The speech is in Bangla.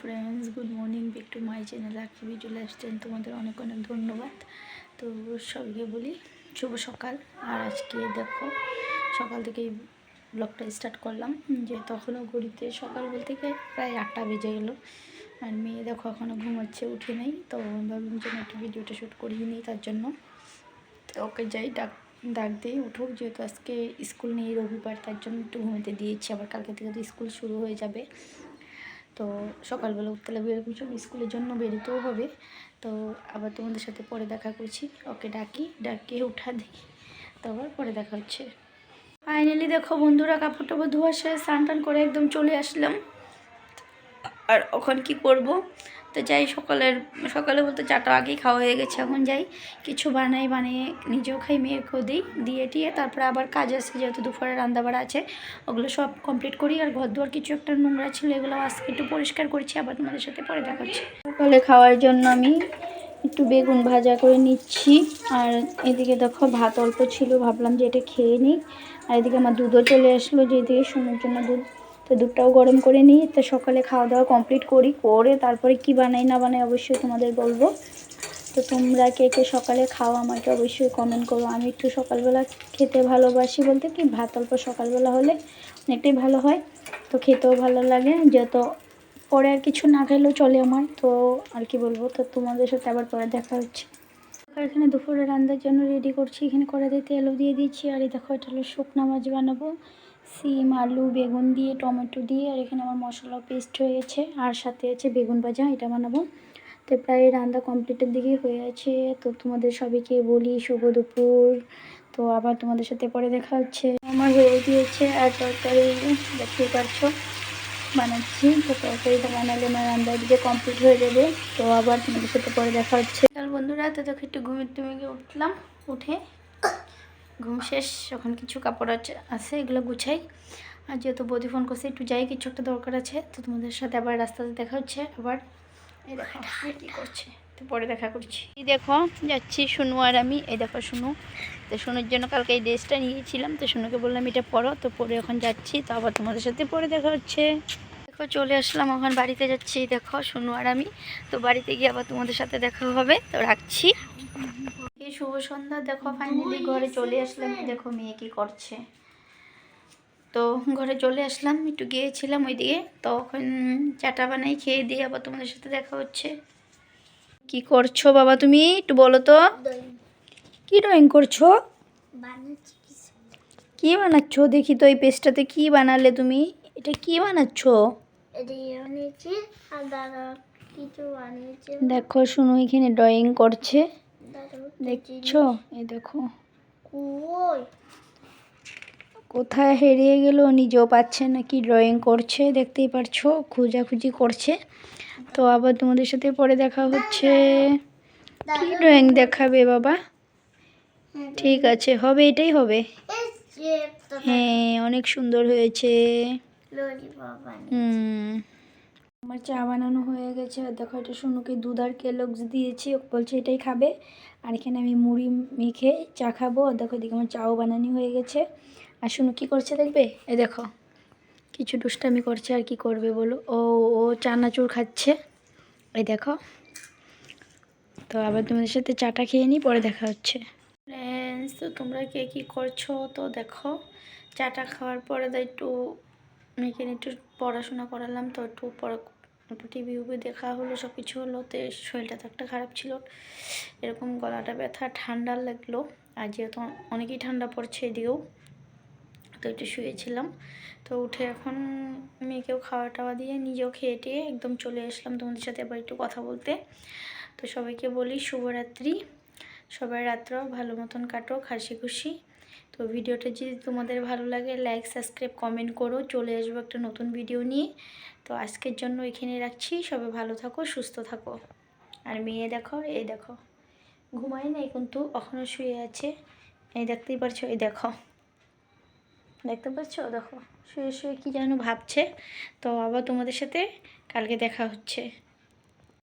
Friends good morning back to my channel আকি ভিডিও লাইফস্টাইল তোমাদের অনেক অনেক ধন্যবাদ। তো সবকে বলি, শুভ সকাল। আর আজকে দেখো, সকাল থেকেই ব্লগটা স্টার্ট করলাম। যে তখনও ঘড়িতে সকাল বলতে গিয়ে প্রায় আটটা বেজে গেলো। আর মেয়ে দেখো এখনও ঘুমাচ্ছে, উঠে নেই। তো ভাবলাম যে একটু ভিডিওটা শ্যুট করিয়ে নিই তার জন্য। তো ওকে যাই, ডাক ডাক দিয়ে উঠুক। যেহেতু আজকে স্কুল নেই, রবিবার, তার জন্য একটু ঘুমাতে দিয়েছি। আবার কালকে থেকে তো স্কুল শুরু হয়ে যাবে। তো সকালবেলা উঠতে লাগবে এরকম সব স্কুলের জন্য বেরোতেও হবে। তো আবার তোমাদের সাথে পরে দেখা করছি। ওকে ডাকি, ডাকিয়ে উঠা দিই তো আবার পরে দেখা হচ্ছে। ফাইনালি দেখো বন্ধুরা, কাপড় টাপড় ধোয়া সে স্নান টান করে একদম চলে আসলাম। আর ওখান কি করব? তো যাই, সকালের, সকালে বলতে চাটা আগেই খাওয়া হয়ে গেছে, এখন যাই। কিছু বানাই বানিয়ে নিজেও খাই, মেয়েকেও দিই, দিয়ে টিয়ে তারপরে আবার কাজ আছে, যেহেতু দুপুরে রান্নাবাড়া আছে, ওগুলো সব কমপ্লিট করি। আর ঘর দুয়ার কিছু একটা নোংরা ছিল, এগুলো আজকে একটু পরিষ্কার করছি, আবার তোমাদের সাথে পরে দেখা হচ্ছে। সকালে খাওয়ার জন্য আমি একটু বেগুন ভাজা করে নিচ্ছি, আর এদিকে দেখো ভাত অল্প ছিল, ভাবলাম যে এটা খেয়ে নিই। আর এদিকে আমার দুধও চলে আসলো যে এদিকে সুন্দর জন্য দুধ। তো দুধটাও গরম করে নিই। তো সকালে খাওয়া দাওয়া কমপ্লিট করি, করে তারপরে কি বানাই না বানাই অবশ্যই তোমাদের বলব। তো তোমরা কে কে সকালে খাও আমাকে অবশ্যই কমেন্ট করো। আমি একটু সকালবেলা খেতে ভালোবাসি বলতে কি, ভাত অল্প সকালবেলা হলে অনেকটাই ভালো হয়। তো খেতেও ভালো লাগে, যত পরে আর কিছু না খেলেও চলে আমার। তো আর কি বলব, তো তোমাদের সাথে আবার পরে দেখা হচ্ছে। এখানে দুপুরে রান্নার জন্য রেডি করছি, এখানে কড়াইতে তেলও দিয়ে দিচ্ছি আর এই দেখো, এটা হলো শুকনা মাছ বানাবো। সিম, আলু, বেগুন দিয়ে, টমেটো দিয়ে, আর এখানে আমার মশলা পেস্ট হয়েছে আর সাথে আছে বেগুন ভাজা, এটা বানাবো। তো প্রায় রান্না কমপ্লিটের দিকেই হয়ে আছে। তো তোমাদের সবাইকে বলি, শুভ দুপুর। তো আবার তোমাদের সাথে পরে দেখা হচ্ছে। আমার হয়ে গিয়েছে আর তরকারি দেখতেই পারছ, বানাচ্ছি। তো তরকারিটা বানালে আমার রান্নার দিকে কমপ্লিট হয়ে যাবে। তো আবার তোমাদের সাথে পরে দেখা হচ্ছে। বন্ধুরা তো তোকে একটু ঘুমিয়ে টুমিয়ে উঠলাম, উঠে ঘুম শেষ এখন কিছু কাপড় আছে আছে এগুলো গুছাই। আর যেহেতু বৌদি ফোন করছে একটু যাই কিছু একটা দরকার আছে তো তোমাদের সাথে আবার রাস্তাতে দেখা হচ্ছে আবার এই দেখো কী করছে তো পরে দেখা করছি। এই দেখো যাচ্ছি শুনু আর আমি এই দেখো শুনু তো শুনুর জন্য কালকে এই ড্রেসটা নিয়েছিলাম তো শুনুকে বললাম এটা পরো। তো পরে এখন যাচ্ছি তো আবার তোমাদের সাথে পরে দেখা হচ্ছে। দেখো চলে আসলাম এখন বাড়িতে যাচ্ছি দেখো শুনু আর আমি। তো বাড়িতে গিয়ে আবার তোমাদের সাথে দেখা হবে তো রাখছি। শুভ সন্ধ্যা। দেখো ফাইনালি ঘরে চলে আসলাম। দেখো মেয়ে কি করছে। তো ঘরে চলে আসলাম একটু গিয়েছিলাম ওইদিকে। তখন চাটা বানাই খেয়ে দিয়ে আবার তোমাদের সাথে দেখা হচ্ছে। কি করছ বাবা তুমি? একটু বলো তো। কি ড্রয়িং করছ? কি বানাচ্ছো? দেখি তো এই পেজটাতে কি বানালে তুমি? এটা কি বানাচ্ছো? বানিয়েছে দেখো শুনো এখানে ড্রয়িং করছে। দেখছ? এই দেখো। কোথায় হারিয়ে গেল? নিজেও পাচ্ছে না কি ড্রয়িং করছে? দেখতেই পারছ খোঁজাখুঁজি করছে। তো আবার তোমাদের সাথে পরে দেখা হচ্ছে। কি ড্রয়িং দেখাবে বাবা? ঠিক আছে হবে এটাই হবে। হ্যাঁ অনেক সুন্দর হয়েছে। হুম। আমার চা বানানো হয়ে গেছে। আর দেখো, এটা শুনুকে দুধ আর কেলগস দিয়েছি। বলছে, এটাই খাবে। আর এখানে আমি মুড়ি মেখে চা খাব। আর দেখো, এদিকে আমার চাও বানানি হয়ে গেছে। আর শুনু কী করছে দেখবে? এ দেখো, কিছু দুষ্টামি করছে, আর কি করবে বলো? ও ও চানাচুর খাচ্ছে। এই দেখো, তো আবার তোমাদের সাথে চাটা খেয়ে নিই, পরে দেখা হচ্ছে। ফ্রেন্ডস তো তোমরা কে কী করছ? তো দেখো, চাটা খাওয়ার পরে তো একটু মেয়েকে একটু পড়াশোনা করালাম তো একটু পড়া টিভি উভি দেখা হলো সব কিছু হলো, তো শরীরটা তো একটা খারাপ ছিল। এরকম গলাটা ব্যথা, ঠান্ডা লাগল। আর যেহেতু অনেকেই ঠান্ডা পড়ছে এদিকেও, তো একটু শুয়েছিলাম। তো উঠে এখন মেয়েকেও খাওয়া টাওয়া দিয়ে নিজেও খেয়ে টেয়ে একদম চলে আসলাম তোমাদের সাথে আবার একটু কথা বলতে। তো সবাইকে বলি শুভরাত্রি। সবাই রাত্র ভালো মতন কাটো, খাসি খুশি। তো ভিডিওটা যদি তোমাদের ভালো লাগে লাইক সাবস্ক্রাইব কমেন্ট করো। চলে আসব একটা নতুন ভিডিও নিয়ে। তো আজকের জন্য এখানে রাখছি। সবাই ভালো থাকো, সুস্থ থাকো। আর মেয়ে দেখো, এই দেখো। ঘুমাই নাই কিন্তু এখনও শুয়ে আছে। এই দেখতেই পারছ, এই দেখো। দেখতে পাচ্ছ? দেখো, শুয়ে শুয়ে কী যেন ভাবছে। তো আবার তোমাদের সাথে কালকে দেখা হচ্ছে।